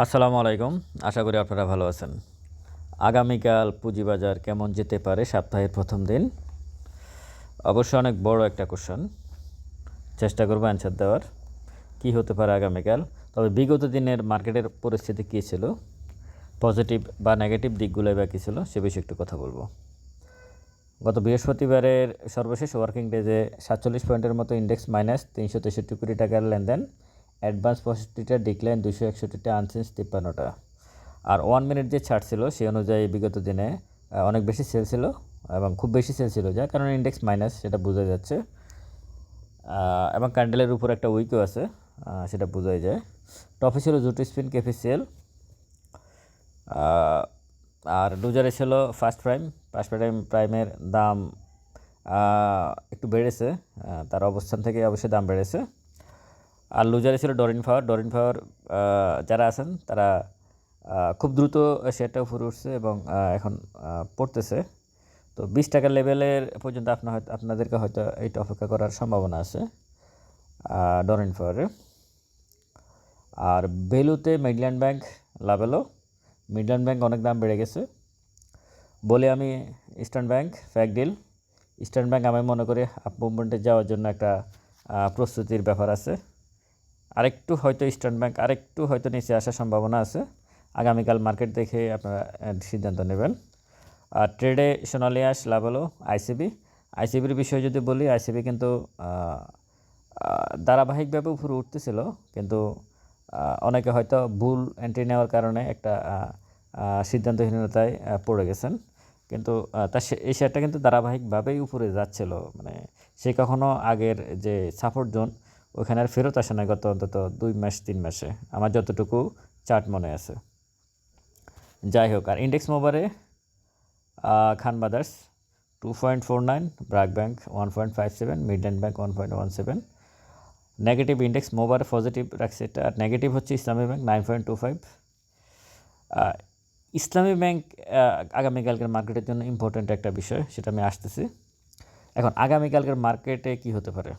আসসালামু আলাইকুম। আশা করি আপনারা ভালো আছেন। আগামীকাল পুঁজিবাজার কেমন যেতে পারে সপ্তাহের প্রথম দিন? অবশ্য অনেক বড় একটা কোশ্চেন চেষ্টা করব অ্যান্সার দেওয়ার। কি হতে পারে আগামীকাল? তবে বিগত দিনের মার্কেটের পরিস্থিতি কী ছিল? পজিটিভ বা নেগেটিভ দিকগুলোই বা কী ছিল? সে বিষয়ে একটু কথা বলব। গত বৃহস্পতিবারের সর্বশেষ ওয়ার্কিং ডেজে সাতচল্লিশ পয়েন্টের মতো ইন্ডেক্স মাইনাস তিনশো তেষট্টি কোটি টাকার লেনদেন। অ্যাডভান্স পঁয়ষট্টিটা ডিক্লাইন দুশো একষট্টিটা আনচেঞ্জ তিপ্পান্নটা। আর ওয়ান মিনিট যে ছাড় ছিল, সেই অনুযায়ী বিগত দিনে অনেক বেশি সেল ছিল এবং খুব বেশি সেল ছিল, যার কারণে ইন্ডেক্স মাইনাস সেটা বোঝা যাচ্ছে। এবং ক্যান্ডেলের উপর একটা উইকও আছে সেটা বোঝাই যায়। টপে ছিল জুটি স্পিন কেফি সেল আর লুজারে ছিল ফার্স্ট প্রাইম ফার্স্ট প্রাইম প্রাইমের দাম একটু বেড়েছে তার অবস্থান থেকে অবশ্যই দাম বেড়েছে। আর লুজারে ছিল ডরিন ফাওয়ার। ডরিন ফাওয়ার যারা আছেন, তারা খুব দ্রুত শেয়ারটা উপরে উঠছে এবং এখন পড়তেছে। তো বিশ টাকার লেভেলের পর্যন্ত আপনার হয়তো, আপনাদেরকে হয়তো এইটা অপেক্ষা করার সম্ভাবনা আছে ডরিন ফাওয়ারে আর ভ্যালুতে মিডল্যান্ড ব্যাংক লাভেলো। মিডল্যান্ড ব্যাংক অনেক দাম বেড়ে গেছে। বলে আমি ইস্টার্ন ব্যাংক, ফ্যাক ডিল। ইস্টার্ন ব্যাংক আমি মনে করি আপ মুভমেন্টে যাওয়ার জন্য একটা প্রস্তুতির ব্যাপার আছে। আরেকটু হয়তো ইস্টার্ন ব্যাংক আরেকটু হয়তো নিচে আসার সম্ভাবনা আছে। আগামীকাল মার্কেট দেখে আপনারা সিদ্ধান্ত নেবেন। আর ট্রেডে সোনালিয়াস লাভ হলো আইসিবি আইসিবির বিষয়ে যদি বলি আইসিবি কিন্তু ধারাবাহিকভাবে উপরে উঠতেছিল। কিন্তু অনেকে হয়তো ভুল এন্ট্রি নেওয়ার কারণে একটা সিদ্ধান্তহীনতায় পড়ে গেছেন। কিন্তু তার এই শেয়ারটা কিন্তু ধারাবাহিকভাবেই উপরে যাচ্ছিল। মানে সে কখনো আগের যে সাপোর্ট জোন ওখানে আর ফেরত আসে না গত অন্তত দুই মাস, তিন মাসে। আমার যতটুকু চার্ট মনে আছে। যাই হোক, আর index মোবারে Khan brothers two point four nine BRAC Bank one point five seven Midland Bank one point one seven negative index মোবারে positive রাখছে এটা। আর নেগেটিভ হচ্ছে Islami Bank nine point two five Islami Bank আগামীকালকের মার্কেটের জন্য important একটা বিষয়, সেটা আমি আসতেছি। এখন, আগামীকালকের মার্কেটে কি হতে পারে?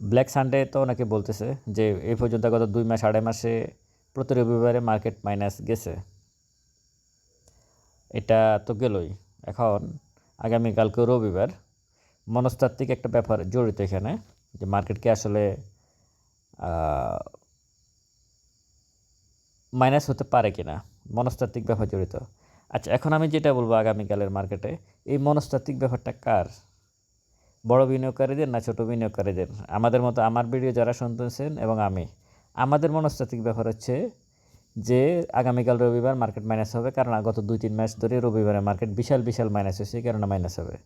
ব্ল্যাক সানডে তো অনেকে বলতেছে যে এই পর্যন্ত গত দুই মাস, আড়াই মাসে প্রতি রবিবারে মার্কেট মাইনাস গেছে। এটা তো গেলই। এখন আগামীকালকে রবিবার। মনস্তাত্ত্বিক একটা ব্যাপার জড়িত এখানে যে মার্কেটকে আসলে মাইনাস হতে পারে কি না মনস্তাত্ত্বিক ব্যাপার জড়িত। আচ্ছা এখন আমি যেটা বলব আগামীকালের মার্কেটে এই মনস্তাত্ত্বিক ব্যাপারটা কার? বড় বিনিয়োগকারীদের না ছোট বিনিয়োগকারীদের? আমাদের মতো আমার ভিডিও যারা শুনতেছেন এবং আমি, আমাদের মনস্তাত্ত্বিক ব্যাপার হচ্ছে যে আগামীকাল রবিবার মার্কেট মাইনাস হবে, কারণ গত দুই, তিন মাস ধরে রবিবারে মার্কেট বিশাল বিশাল মাইনাস হয়েছে, এই কারণে মাইনাস হবে।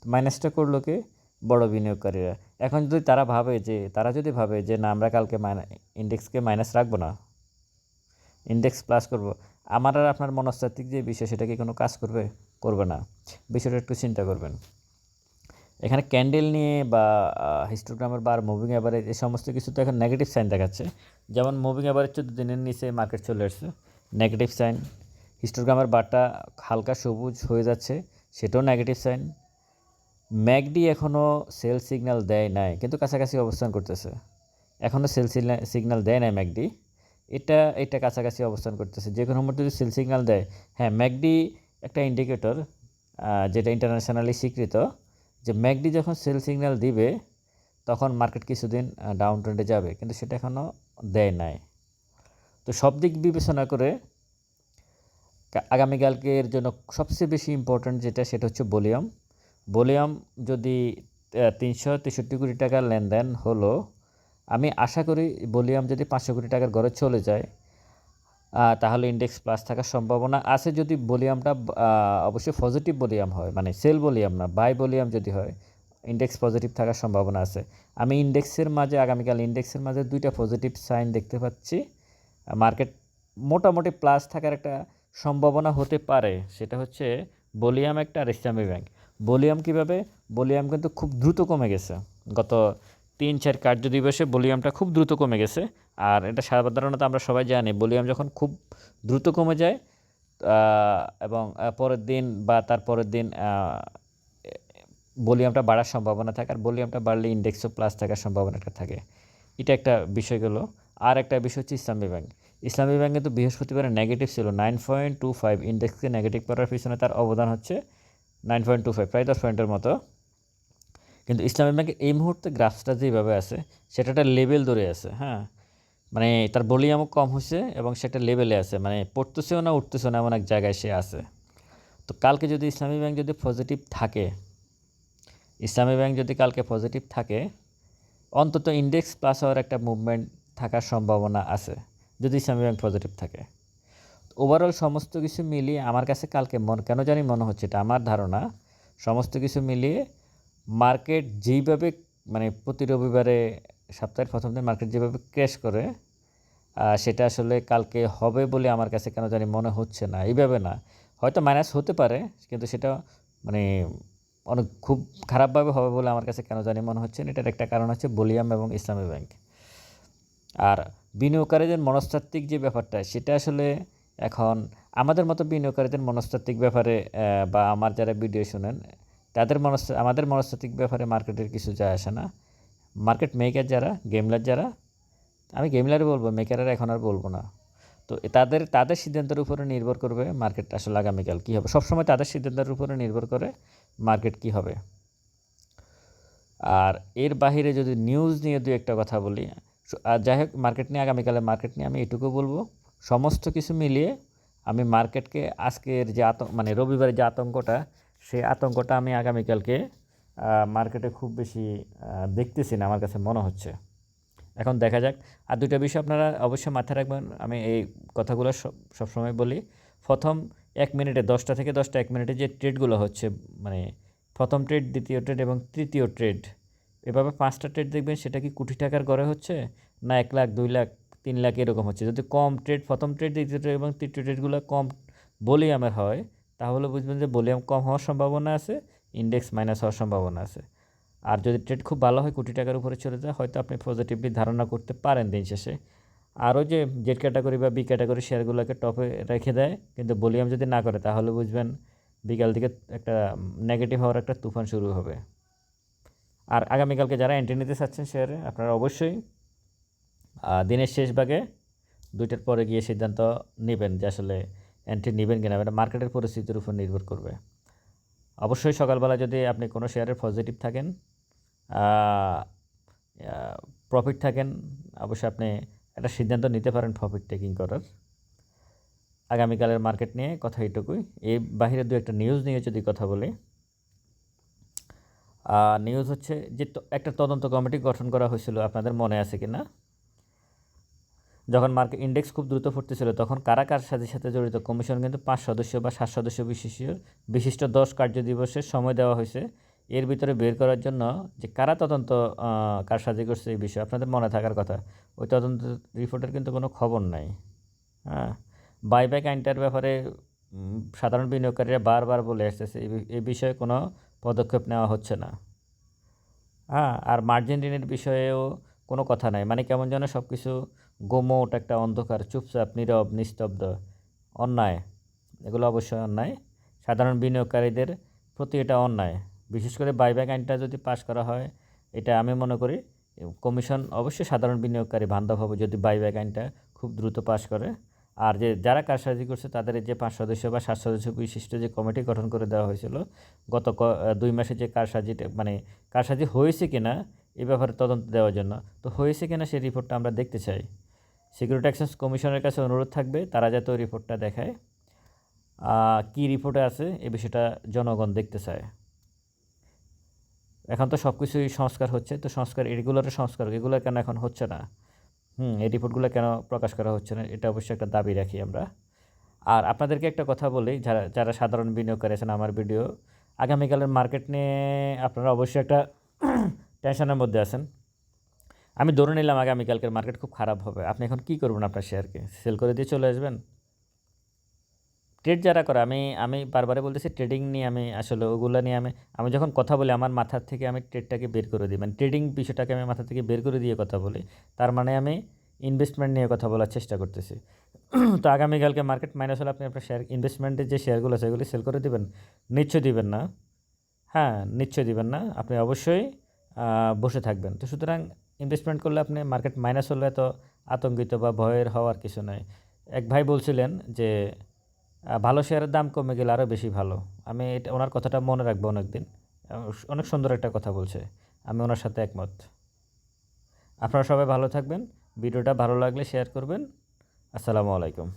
তো মাইনাসটা করল কে? বড় বিনিয়োগকারীরা। এখন যদি তারা ভাবে যে, তারা যদি ভাবে যে, না, আমরা কালকে মাইনা ইন্ডেক্সকে মাইনাস রাখব না ইন্ডেক্স প্লাস করব, আমার আর আপনার মনস্তাত্ত্বিক যে বিষয়, সেটা কি কোনো কাজ করবে? করবে না। বিষয়টা একটু চিন্তা করবেন। এখানে ক্যান্ডেল নিয়ে বা হিস্টোগ্রামের বার মুভিং অ্যাভারেজ এই সমস্ত কিছু তো এখন নেগেটিভ সাইন দেখাচ্ছে। যেমন মুভিং অ্যাভারেজ চোদ্দ দিনের নিচে মার্কেট চলে আসছে নেগেটিভ সাইন হিস্টোগ্রামের বারটা হালকা সবুজ হয়ে যাচ্ছে, সেটাও নেগেটিভ সাইন ম্যাকডি এখনও সেল সিগন্যাল দেয় নাই, কিন্তু কাছাকাছি অবস্থান করতেছে। এখনও সেল সিগন্যাল দেয় নাই ম্যাকডি। এটা এটা কাছাকাছি অবস্থান করতেছে। যে কোনো মুহূর্তে যদি সেল সিগন্যাল দেয় হ্যাঁ ম্যাকডি একটা ইন্ডিকেটর যেটা ইন্টারন্যাশনালি স্বীকৃত যে ম্যাকডি যখন সেল সিগন্যাল দিবে, তখন মার্কেট কিছুদিন ডাউন ট্রেন্ডে যাবে, কিন্তু সেটা এখনও দেয় নাই। তো সব দিক বিবেচনা করে আগামীকালকের জন্য সবচেয়ে বেশি ইম্পর্ট্যান্ট যেটা, সেটা হচ্ছে ভলিউম। ভলিউম যদি তিনশো তেষট্টি কোটি টাকার লেনদেন হলো, আমি আশা করি ভলিউম যদি পাঁচশো কোটি টাকার ঘরে চলে যায় তাহলে ইন্ডেক্স প্লাস থাকার সম্ভাবনা আছে যদি ভলিউমটা অবশ্যই পজিটিভ ভলিউম হয় মানে সেল ভলিউম না বাই ভলিউম যদি হয় ইন্ডেক্স পজিটিভ থাকার সম্ভাবনা আছে। আমি ইন্ডেক্সের মাঝে, আগামীকাল ইন্ডেক্সের মাঝে দুইটা পজিটিভ সাইন দেখতে পাচ্ছি। মার্কেট মোটামুটি প্লাস থাকার একটা সম্ভাবনা হতে পারে, সেটা হচ্ছে বলিয়াম একটা আর ইসলামী ব্যাংক বলিয়াম কীভাবে? বলিয়াম কিন্তু খুব দ্রুত কমে গেছে। গত তিন চার কার্য দিবসে ভলিউমটা খুব দ্রুত কমে গেছে। আর এটা সাধারণত আমরা সবাই জানি ভলিউম যখন খুব দ্রুত কমে যায় এবং পরের দিন বা তার পরের দিন ভলিউমটা বাড়ার সম্ভাবনা থাকে আর ভলিউমটা বাড়লে ইন্ডেক্সও প্লাস থাকার সম্ভাবনাটা থাকে। এটা একটা বিষয় গেলো। আর একটা বিষয় হচ্ছে ইসলামী ব্যাংক। ইসলামী ব্যাংকে তো বৃহস্পতিবারে নেগেটিভ ছিল নাইন পয়েন্ট টু ফাইভ ইন্ডেক্সকে নেগেটিভ করার পিছনে তার অবদান হচ্ছে নাইন পয়েন্ট টু ফাইভ প্রায় দশ পয়েন্টের মতো। কিন্তু ইসলামী ব্যাংকের এই মুহূর্তে গ্রাফসটা যেভাবে আছে সেটা একটা লেভেল ধরে আছে হ্যাঁ? মানে তার ভলিউমও কম হচ্ছে এবং সেটা লেভেলে আছে মানে পড়তেছেও না, উঠতেছেও না এমন এক জায়গায় সে আছে। তো কালকে যদি ইসলামী ব্যাংক যদি পজিটিভ থাকে, ইসলামী ব্যাংক যদি কালকে পজিটিভ থাকে, অন্তত ইন্ডেক্স প্লাস হওয়ার একটা মুভমেন্ট থাকার সম্ভাবনা আছে, যদি ইসলামী ব্যাংক পজিটিভ থাকে। ওভারঅল সমস্ত কিছু মিলিয়ে আমার কাছে কালকে মন, কেন জানি মনে হচ্ছে এটা আমার ধারণা, সমস্ত কিছু মিলিয়ে মার্কেট যেইভাবে মানে প্রতি রবিবারে সপ্তাহের প্রথম দিন মার্কেট যেভাবে ক্র্যাশ করে সেটা আসলে কালকে হবে বলে আমার কাছে কেন জানি মনে হচ্ছে না। এইভাবে না। হয়তো মাইনাস হতে পারে, কিন্তু সেটা মানে অনেক খুব খারাপভাবে হবে বলে আমার কাছে কেন জানি মনে হচ্ছে না। এটার একটা কারণ হচ্ছে বলিয়াম এবং ইসলামী ব্যাংক। আর বিনিয়োগকারীদের মনস্তাত্ত্বিক যে ব্যাপারটা, সেটা আসলে এখন আমাদের মতো বিনিয়োগকারীদের মনস্তাত্ত্বিক ব্যাপারে বা আমার যারা ভিডিও শোনেন, তাদের মনস্ত, আমাদের মনস্তাত্ত্বিক ব্যাপারে মার্কেটের কিছু যায় আসে না। মার্কেট মেকার যারা গেমলার যারা, আমি গেমলার বলব মেকারের এখন আর বলব না। তো তাদের তাদের সিদ্ধান্তের উপরে নির্ভর করবে মার্কেট আসলে আগামীকাল কী হবে। সবসময় তাদের সিদ্ধান্তের উপরে নির্ভর করে মার্কেট কী হবে। আর এর বাহিরে যদি নিউজ নিয়ে দু একটা কথা বলি, আর যাই হোক মার্কেট নিয়ে আগামীকালে মার্কেট নিয়ে আমি এটুকু বলব, সমস্ত কিছু মিলিয়ে আমি মার্কেটকে আজকের যে আতঙ্ক মানে রবিবারের যে আতঙ্কটা, সেই আতঙ্কটা আমি আগামীকালকে মার্কেটে খুব বেশি দেখতেছি না, আমার কাছে মনে হচ্ছে। এখন দেখা যাক। আর দুটো বিষয় আপনারা অবশ্যই মাথায় রাখবেন। আমি এই কথাগুলো সব সবসময় বলি। প্রথম, এক মিনিটে দশটা থেকে দশটা, এক মিনিটে যে ট্রেডগুলো হচ্ছে মানে প্রথম ট্রেড দ্বিতীয় ট্রেড এবং তৃতীয় ট্রেড এভাবে পাঁচটা ট্রেড দেখবেন, সেটা কি কোটি টাকার গড়ে হচ্ছে? না এক লাখ, দুই লাখ, তিন লাখ এরকম হচ্ছে। যদি কম ট্রেড প্রথম ট্রেড দ্বিতীয় ট্রেড এবং তৃতীয় ট্রেডগুলো কম ভলিউমের হয়, তাহলে বুঝবেন যে ভলিউম কম হওয়ার সম্ভাবনা আছে। ইন্ডেক্স মাইনাস হওয়ার সম্ভাবনা আছে। আর যদি ট্রেড খুব ভালো হয়, কোটি টাকার উপরে চলে যায়, হয়তো আপনি পজিটিভলি ধারণা করতে পারেন দিন শেষে। আরও যে জেড ক্যাটাগরি বা বি ক্যাটাগরি শেয়ারগুলোকে টপে রেখে দেয়, কিন্তু ভলিউম যদি না করে, তাহলে বুঝবেন বিকাল দিকে একটা নেগেটিভ হওয়ার একটা তুফান শুরু হবে। আর আগামীকালকে যারা এন্ট্রি নিতে চাচ্ছেন শেয়ারে আপনারা অবশ্যই দিনের শেষ ভাগে দুইটার পরে গিয়ে সিদ্ধান্ত নেবেন যে আসলে এন্ট্রি নেবেন কিনা এটা মার্কেটের পরিস্থিতির উপর নির্ভর করবে। অবশ্যই সকালবেলা যদি আপনি কোনো শেয়ারের পজিটিভ থাকেন প্রফিট থাকেন, অবশ্যই আপনি একটা সিদ্ধান্ত নিতে পারেন প্রফিট টেকিং করার। আগামীকালের মার্কেট নিয়ে কথা এইটুকুই এই বাহিরে দু একটা নিউজ নিয়ে যদি কথা বলি নিউজ হচ্ছে যে একটা তদন্ত কমিটি গঠন করা হয়েছিল, আপনাদের মনে আছে কি না যখন মার্কেট ইন্ডেক্স খুব দ্রুত ফুটতেছিল, তখন কারা কার সাথে সাথে জড়িত? কমিশন কিন্তু পাঁচ সদস্য বা সাত সদস্য বিশিষ্ট বিশিষ্ট দশ কার্য দিবসের সময় দেওয়া হয়েছে। এর ভিতরে বের করার জন্য যে কারা তদন্ত কার সাথে করছে এই বিষয়ে আপনাদের মনে থাকার কথা। ওই তদন্ত রিপোর্টের কিন্তু কোনো খবর নাই। হ্যাঁ বাইব্যাক আইনটার ব্যাপারে সাধারণ বিনিয়োগকারীরা বারবার বলে আসতেছে, এই বিষয়ে কোনো পদক্ষেপ নেওয়া হচ্ছে না। হ্যাঁ আর মার্জিন ঋণের বিষয়েও কোনো কথা নাই। মানে কেমন যেন সব কিছু গোমোট একটা অন্ধকার, চুপচাপ, নীরব, নিস্তব্ধ, অন্যায়। এগুলো অবশ্যই অন্যায়। সাধারণ বিনিয়োগকারীদের প্রতি এটা অন্যায়। বিশেষ করে বাইব্যাক আইনটা যদি পাশ করা হয়, এটা আমি মনে করি কমিশন অবশ্যই সাধারণ বিনিয়োগকারী বান্ধব হবে যদি বাইব্যাক আইনটা খুব দ্রুত পাশ করে। আর যে যারা কারসাজি করছে, তাদের যে পাঁচ সদস্য বা সাত সদস্য বিশিষ্ট যে কমিটি গঠন করে দেওয়া হয়েছিল, গত দুই মাসে যে কারসাজিটা মানে কারসাজি হয়েছে কিনা, এ ব্যাপারে তদন্ত দেওয়ার জন্য। তো হয়েছে কিনা সেই রিপোর্টটা আমরা দেখতে চাই। সিকিউরিটি এক্সচেঞ্জ কমিশনের কাছে অনুরোধ থাকবে, তারা যাতে ওই রিপোর্টটা দেখায়। কী রিপোর্টে আছে এ বিষয়টা জনগণ দেখতে চায়। এখন তো সব কিছুই সংস্কার হচ্ছে, তো সংস্কার এগুলোর সংস্কার, এগুলো কেন এখন হচ্ছে না? হুম, এই রিপোর্টগুলো কেন প্রকাশ করা হচ্ছে না, এটা অবশ্যই একটা দাবি রাখি আমরা। আর আপনাদেরকে একটা কথা বলি, যারা যারা সাধারণ বিনিয়োগকারী আছেন আমার ভিডিও, আগামীকালের মার্কেট নিয়ে আপনারা অবশ্যই একটা টেনশনের মধ্যে আছেন। আমি ধরে নিলাম আগামীকালকের মার্কেট খুব খারাপ হবে। আপনি এখন কী করবেন আপনার শেয়ারকে সেল করে দিয়ে চলে আসবেন? ট্রেড যারা করে, আমি আমি বারবারে বলতেছি ট্রেডিং নিয়ে আমি আসলে ওগুলো নিয়ে আমি আমি যখন কথা বলি, আমার মাথার থেকে আমি ট্রেডটাকে বের করে দিই। মানে ট্রেডিং বিষয়টাকে আমি মাথা থেকে বের করে দিয়ে কথা বলি। তার মানে আমি ইনভেস্টমেন্ট নিয়ে কথা বলার চেষ্টা করতেছি। তো আগামীকালকে মার্কেট মাইনাস হলে আপনি আপনার শেয়ার ইনভেস্টমেন্টের যে শেয়ারগুলো আছে সেগুলি সেল করে দেবেন? নিশ্চয় দিবেন না। হ্যাঁ নিশ্চয় দিবেন না। আপনি অবশ্যই বসে থাকবেন। তো সুতরাং ইনভেস্টমেন্ট করলে আপনি মার্কেট মাইনাস হলে তো আতঙ্কিত বা ভয়ের হওয়ার কিছু নয় এক ভাই বলছিলেন যে ভালো শেয়ারের দাম কমে গেলে আরও বেশি ভালো। আমি এটা, ওনার কথাটা মনে রাখব অনেক দিন অনেক সুন্দর একটা কথা বলছে। আমি ওনার সাথে একমত। আপনারা সবাই ভালো থাকবেন। ভিডিওটা ভালো লাগলে শেয়ার করবেন। আসসালামু আলাইকুম।